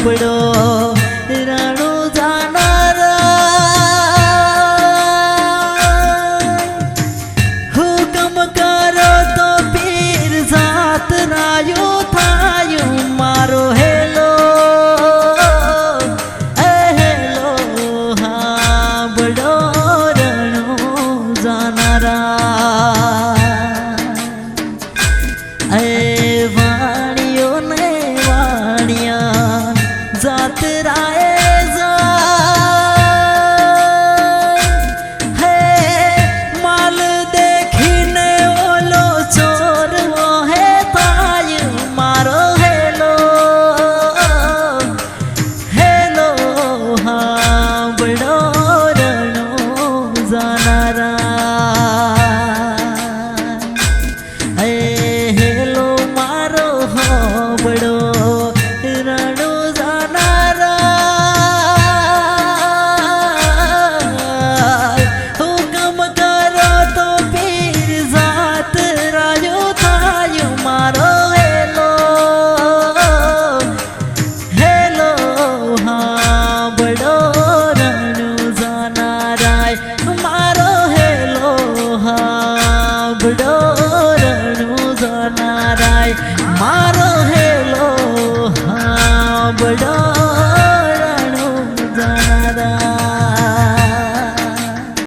આપણો રાણો જાનાર હુકમ કરો તો પીર જાત રાયો થાયું મારો હેલો હેલો હા બડો રાણો પધરાય જા હે માલ દેખીને ઓલો ચોરવો હે તાય મારો હેલો હેલો હા બડો બડો રણુ જાનારાય મારો હેલો હા બડો